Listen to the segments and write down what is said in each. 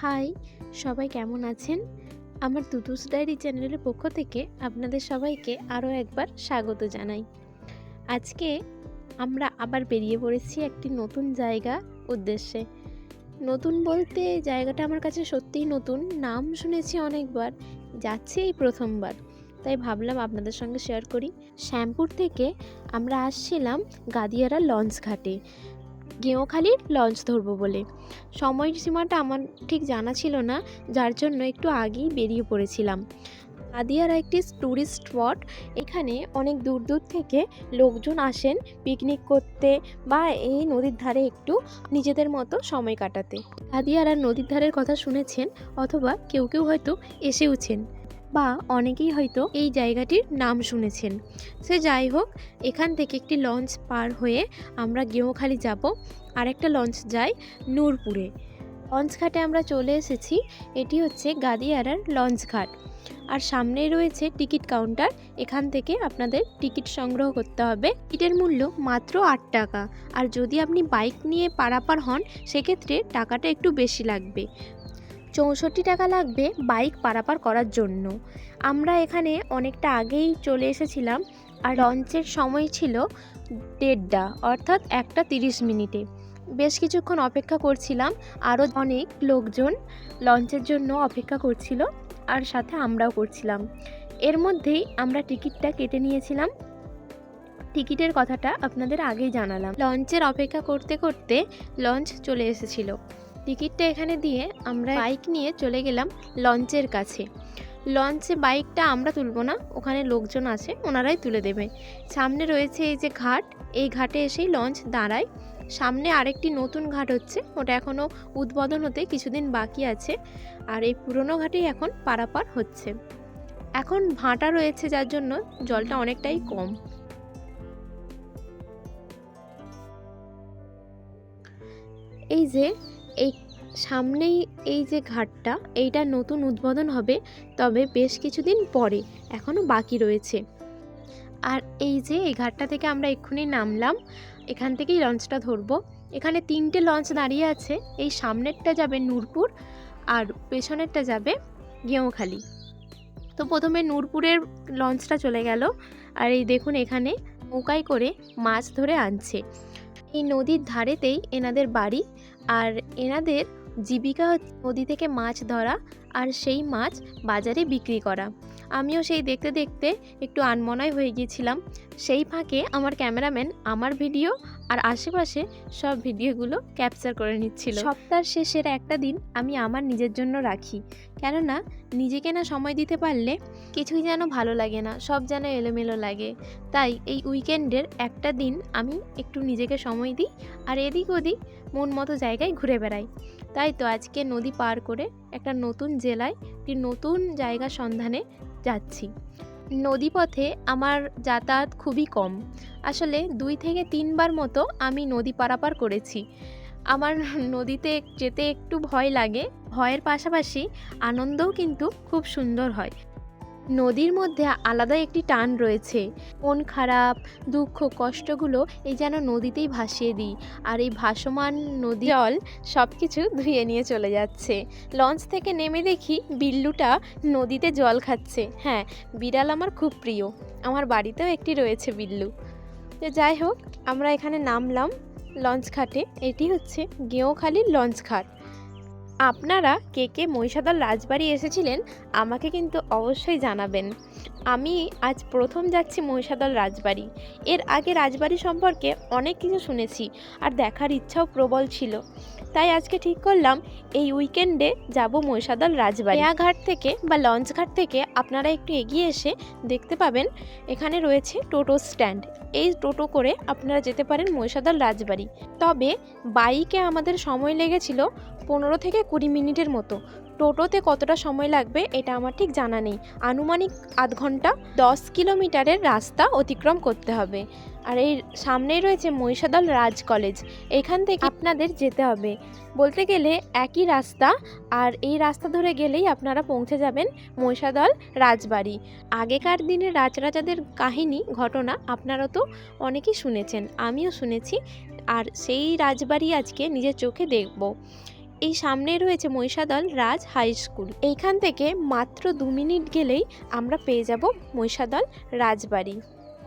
High, সবাই কেমন আছেন? আমার দুদুস ডায়েরি চ্যানেলের পক্ষ থেকে আপনাদের সবাইকে আরও একবার স্বাগত জানাই। আজকে আমরা আবার বেরিয়ে পড়েছি একটি নতুন জায়গা উদ্দেশ্যে। নতুন বলতে জায়গাটা আমার কাছে সত্যিই নতুন, নাম শুনেছি অনেকবার যাচ্ছি এই প্রথমবার, তাই ভাবলাম আপনাদের সঙ্গে শেয়ার করি। শ্যামপুর থেকে আমরা আসছিলাম গাদিয়ারা লঞ্চ ঘাটে। গেঁওখালির লঞ্চ ধরবো বলে। সময়সীমাটা আমার ঠিক জানা ছিল না, যার জন্য একটু আগেই বেরিয়ে পড়েছিলাম। আদিয়ারা একটি ট্যুরিস্ট স্পট, এখানে অনেক দূর দূর থেকে লোকজন আসেন পিকনিক করতে বা এই নদীর ধারে একটু নিজেদের মতো সময় কাটাতে। আদিয়ারা নদীর ধারের কথা শুনেছেন অথবা কেউ কেউ হয়তো এসেওছেন। বা অনেকেই হয়তো এই জায়গাটির নাম শুনেছেন। সে যাই হোক, এখান থেকে একটি লঞ্চ পার হয়ে আমরা গেঁওখালি যাব। আর একটা লঞ্চ যায় নূরপুরে। লঞ্চ ঘাটে আমরা চলে এসেছি। এটি হচ্ছে গাদিয়ারার লঞ্চ ঘাট। আর সামনেই রয়েছে টিকিট কাউন্টার। এখান থেকে আপনাদের টিকিট সংগ্রহ করতে হবে। টিকিটের মূল্য মাত্র আট টাকা। আর যদি আপনি বাইক নিয়ে পারাপার হন, সেক্ষেত্রে টাকাটা একটু বেশি লাগবে। চৌষট্টি টাকা লাগবে বাইক পারাপার করার জন্য। আমরা এখানে অনেকটা আগেই চলে এসেছিলাম আর লঞ্চের সময় ছিল দেড়টা, অর্থাৎ একটা তিরিশ মিনিটে। বেশ কিছুক্ষণ অপেক্ষা করছিলাম, আরও অনেক লোকজন লঞ্চের জন্য অপেক্ষা করছিল আর সাথে আমরাও করছিলাম। এর মধ্যেই আমরা টিকিটটা কেটে নিয়েছিলাম। টিকিটের কথাটা আপনাদের আগেই জানালাম। লঞ্চের অপেক্ষা করতে করতে লঞ্চ চলে এসেছিল। টিকিটটা এখানে দিয়ে আমরা বাইক নিয়ে চলে গেলাম লঞ্চের কাছে। লঞ্চে বাইকটা আমরা তুলবো না, ওখানে লোকজন আছে, ওনারাই তুলে দেবে। সামনে রয়েছে এই যে ঘাট, এই ঘাটে এসেই লঞ্চ দাঁড়ায়। সামনে আরেকটি নতুন ঘাট হচ্ছে, ওটা এখনও উদ্বোধন হতে কিছুদিন বাকি আছে, আর এই পুরনো ঘাটেই এখন পারাপার হচ্ছে। এখন ভাঁটা রয়েছে, যার জন্য জলটা অনেকটাই কম। এই যে এই সামনেই এই যে ঘাটটা, এইটা নতুন উদ্বোধন হবে, তবে বেশ কিছুদিন পরে এখনও বাকি রয়েছে। আর এই যে এই ঘাটটা থেকে আমরা এক্ষুনি নামলাম, এখান থেকেই লঞ্চটা ধরবো। এখানে তিনটে লঞ্চ দাঁড়িয়ে আছে, এই সামনেরটা যাবে নূরপুর আর পেছনেরটা যাবে গেঁওখালি। তো প্রথমে নূরপুরের লঞ্চটা চলে গেল, আর এই দেখুন এখানে নৌকায় করে মাছ ধরে আনছে। এই নদীর ধারেতেই এনাদের বাড়ি আর এনাদের জীবিকা নদী থেকে মাছ ধরা আর সেই মাছ বাজারে বিক্রি করা। আমিও সেই দেখতে দেখতে একটু আনমনায় হয়ে গিয়েছিলাম। সেই ফাঁকে আমার ক্যামেরাম্যান আমার ভিডিও আর আশেপাশে সব ভিডিওগুলো ক্যাপচার করে নিচ্ছিল। সপ্তাহের শেষের একটা দিন আমি আমার নিজের জন্য রাখি। কেননা নিজেকে না সময় দিতে পারলে কিছুই যেন ভালো লাগে না, সব যেন এলোমেলো লাগে। তাই এই উইকেন্ডের একটা দিন আমি একটু নিজেকে সময় দিই আর এদিক ওদিক মন মতো জায়গায় ঘুরে বেড়াই। তাই তো আজকে নদী পার করে একটা নতুন জেলায় একটি নতুন জায়গা সন্ধানে যাচ্ছি। নদীপথে আমার যাতায়াত খুবই কম। আসলে দুই থেকে তিনবার মতো আমি নদী পারাপার করেছি। আমার নদীতে যেতে একটু ভয় লাগে। ভয়ের পাশাপাশি আনন্দও কিন্তু খুব সুন্দর হয়। নদীর মধ্যে আলাদা একটি টান রয়েছে। মন খারাপ, দুঃখ, কষ্টগুলো এই যেন নদীতেই ভাসিয়ে দিই। আর এই ভাসমান নদী জল সব কিছু ধুয়ে নিয়ে চলে যাচ্ছে। লঞ্চ থেকে নেমে দেখি বিল্লুটা নদীতে জল খাচ্ছে। হ্যাঁ বিড়াল আমার খুব প্রিয়। আমার বাড়িতেও একটি রয়েছে বিল্লু। তো যাই হোক, আমরা এখানে নামলাম লঞ্চ ঘাটে। এটি হচ্ছে গেঁওখালির লঞ্চ ঘাট। আপনারা কে কে মহিষাদল রাজবাড়ি এসেছিলেন আমাকে কিন্তু অবশ্যই জানাবেন। আমি আজ প্রথম যাচ্ছি মহিষাদল রাজবাড়ি। এর আগে রাজবাড়ি সম্পর্কে অনেক কিছু শুনেছি আর দেখার ইচ্ছাও প্রবল ছিল। তাই আজকে ঠিক করলাম এই উইকেন্ডে যাব মহিষাদল রাজবাড়ি। ঘাট থেকে বা লঞ্চ ঘাট থেকে আপনারা একটু এগিয়ে এসে দেখতে পাবেন এখানে রয়েছে টোটো স্ট্যান্ড। এই টোটো করে আপনারা যেতে পারেন মহিষাদল রাজবাড়ি। তবে বাইকে আমাদের সময় লেগেছিল পনেরো থেকে কুড়ি মিনিটের মতো। টোটোতে কতটা সময় লাগবে এটা আমার ঠিক জানা নেই। আনুমানিক আধ ঘণ্টা দশ কিলোমিটারের রাস্তা অতিক্রম করতে হবে। আর এই সামনেই রয়েছে মহিষাদল রাজ কলেজ। এখান থেকে আপনাদের যেতে হবে। বলতে গেলে একই রাস্তা আর এই রাস্তা ধরে গেলেই আপনারা পৌঁছে যাবেন মহিষাদল রাজবাড়ি। আগেকার দিনের রাজরাজাদের কাহিনী, ঘটনা আপনারা তো অনেকেই শুনেছেন, আমিও শুনেছি। আর সেই রাজবাড়ি আজকে নিজের চোখে দেখব। এই সামনেই রয়েছে মহিষাদল রাজ হাই স্কুল। এইখান থেকে মাত্র দু মিনিট গেলেই আমরা পেয়ে যাব মহিষাদল রাজবাড়ি।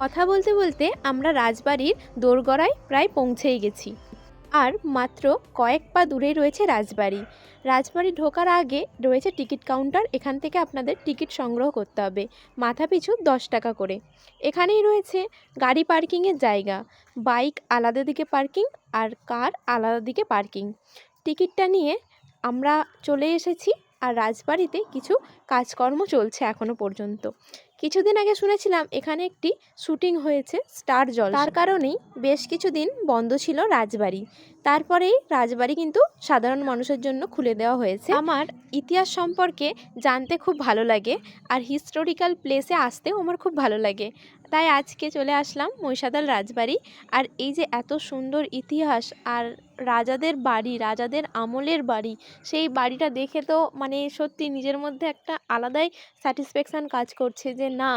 কথা বলতে বলতে আমরা রাজবাড়ির দোরগড়ায় প্রায় পৌঁছেই গেছি। আর মাত্র কয়েক পা দূরেই রয়েছে রাজবাড়ি। রাজবাড়ি ঢোকার আগে রয়েছে টিকিট কাউন্টার, এখান থেকে আপনাদের টিকিট সংগ্রহ করতে হবে, মাথা পিছু দশ টাকা করে। এখানেই রয়েছে গাড়ি পার্কিংয়ের জায়গা, বাইক আলাদা দিকে পার্কিং আর কার আলাদা দিকে পার্কিং। টিকিটটা নিয়ে আমরা চলে এসেছি আর রাজবাড়িতে কিছু কাজকর্ম চলছে এখনও পর্যন্ত। কিছুদিন আগে শুনেছিলাম এখানে একটি শুটিং হয়েছে স্টার জল তার কারণেই বেশ কিছুদিন বন্ধ ছিল রাজবাড়ি। তারপরেই রাজবাড়ি কিন্তু সাধারণ মানুষের জন্য খুলে দেওয়া হয়েছে। আমার ইতিহাস সম্পর্কে জানতে খুব ভালো লাগে আর হিস্টোরিক্যাল প্লেসে আসতেও আমার খুব ভালো লাগে। তাই আজকে চলে আসলাম মহিষাদল রাজবাড়ি। আর এই যে এত সুন্দর ইতিহাস আর রাজাদের বাড়ি, রাজাদের আমলের বাড়ি, সেই বাড়িটা দেখে তো মানে সত্যি নিজের মধ্যে একটা আলাদাই স্যাটিসফ্যাকশান কাজ করছে যে না,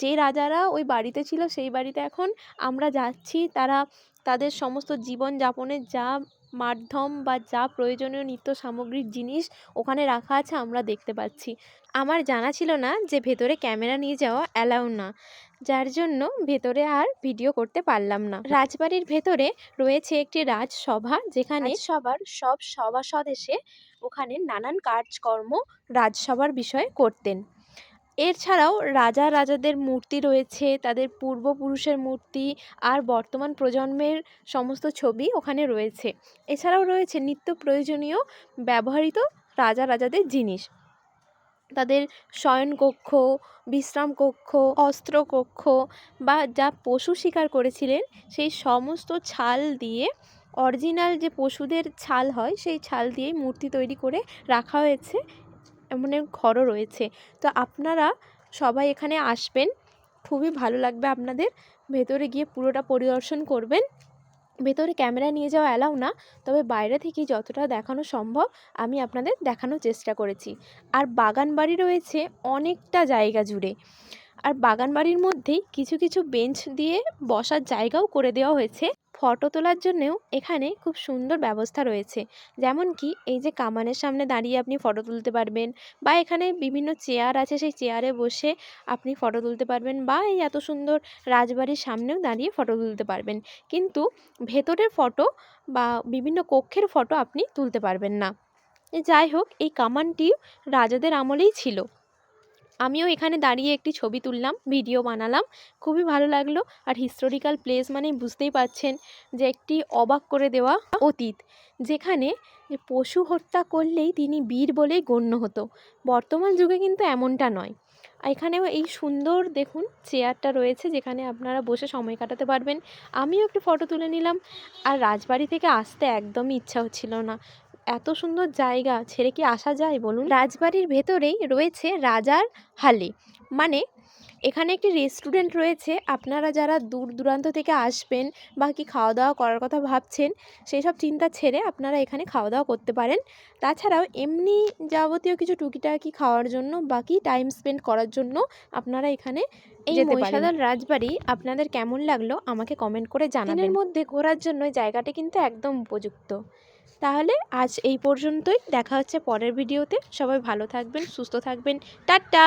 যে রাজারা ওই বাড়িতে ছিল সেই বাড়িতে এখন আমরা যাচ্ছি, তারা তাদের সমস্ত জীবনযাপনের যা মাধ্যম বা যা প্রয়োজনীয় নিত্য সামগ্রিক জিনিস ওখানে রাখা আছে, আমরা দেখতে পাচ্ছি। আমার জানা ছিল না যে ভেতরে ক্যামেরা নিয়ে যাওয়া অ্যালাউ না, যার জন্য ভেতরে আর ভিডিও করতে পারলাম না। রাজবাড়ির ভেতরে রয়েছে একটি রাজসভা, যেখানে সবার সব সভাসদ এসে ওখানে নানান কাজকর্ম রাজসভার বিষয়ে করতেন। এছাড়াও রাজা রাজাদের মূর্তি রয়েছে, তাদের পূর্বপুরুষের মূর্তি আর বর্তমান প্রজন্মের সমস্ত ছবি ওখানে রয়েছে। এছাড়াও রয়েছে নিত্য প্রয়োজনীয় ব্যবহৃত রাজা রাজাদের জিনিস। তাদের শয়নকক্ষ বিশ্রাম কক্ষ, অস্ত্র কক্ষ বা যা পশু শিকার করেছিলেন, সেই সমস্ত ছাল দিয়ে, অরিজিনাল যে পশুদের ছাল হয়, সেই ছাল দিয়েই মূর্তি তৈরি করে রাখা হয়েছে। এমন ঘরও রয়েছে। তো আপনারা সবাই এখানে আসবেন। খুবই ভালো লাগবে আপনাদের। ভেতরে গিয়ে পুরোটা পরিদর্শন করবেন। ভেতরে ক্যামেরা নিয়ে যাওয়া অ্যালাউ না, তবে বাইরে থেকে যতটা দেখানো সম্ভব আমি আপনাদের দেখানোর চেষ্টা করেছি। আর বাগান বাড়ি রয়েছে অনেকটা জায়গা জুড়ে। আর বাগান বাড়ির মধ্যেই কিছু কিছু বেঞ্চ দিয়ে বসার জায়গাও করে দেওয়া হয়েছে। ফটো তোলার জন্যেও এখানে খুব সুন্দর ব্যবস্থা রয়েছে। যেমন কি, এই যে কামানের সামনে দাঁড়িয়ে আপনি ফটো তুলতে পারবেন বা এখানে বিভিন্ন চেয়ার আছে, সেই চেয়ারে বসে আপনি ফটো তুলতে পারবেন বা এই এত সুন্দর রাজবাড়ির সামনেও দাঁড়িয়ে ফটো তুলতে পারবেন। কিন্তু ভেতরের ফটো বা বিভিন্ন কক্ষের ফটো আপনি তুলতে পারবেন না। যাই হোক, এই কামানটি রাজাদের আমলেই ছিল। আমিও এখানে দাঁড়িয়ে একটি ছবি তুললাম, ভিডিও বানালাম। খুবই ভালো লাগল। আর হিস্টোরিক্যাল প্লেস মানে বুঝতেই পারছেন যে একটি অবাক করে দেওয়া অতীত, যেখানে পশু হত্যা করলেই তিনি বীর বলেই গণ্য হতো। বর্তমান যুগে কিন্তু এমনটা নয়। এখানেও এই সুন্দর দেখুন চেয়ারটা রয়েছে, যেখানে আপনারা বসে সময় কাটাতে পারবেন। আমিও একটু ফটো তুলে নিলাম। আর রাজবাড়ি থেকে আসতে একদমই ইচ্ছা হচ্ছিল না। এত সুন্দর জায়গা ছেড়ে কি আসা যায় বলুন? রাজবাড়ির ভেতরেই রয়েছে রাজার হালে। মানে এখানে একটি রেস্টুরেন্ট রয়েছে। আপনারা যারা দূর দূরান্ত থেকে আসবেন বা কি খাওয়া দাওয়া করার কথা ভাবছেন সেই সব চিন্তা ছেড়ে আপনারা এখানে খাওয়া দাওয়া করতে পারেন। তাছাড়াও এমনি যাবতীয় কিছু টুকিটাকি খাওয়ার জন্য বাকি টাইম স্পেন্ড করার জন্য আপনারা এখানে এই মহিষাদল রাজবাড়ি আপনাদের কেমন লাগল আমাকে কমেন্ট করে জানাবেন। মধ্যে ঘোরার জন্য এই জায়গাটি কিন্তু একদম উপযুক্ত। তাহলে আজ এই পর্যন্তই। দেখা হচ্ছে পরের ভিডিওতে। সবাই ভালো থাকবেন সুস্থ থাকবেন। টাটা!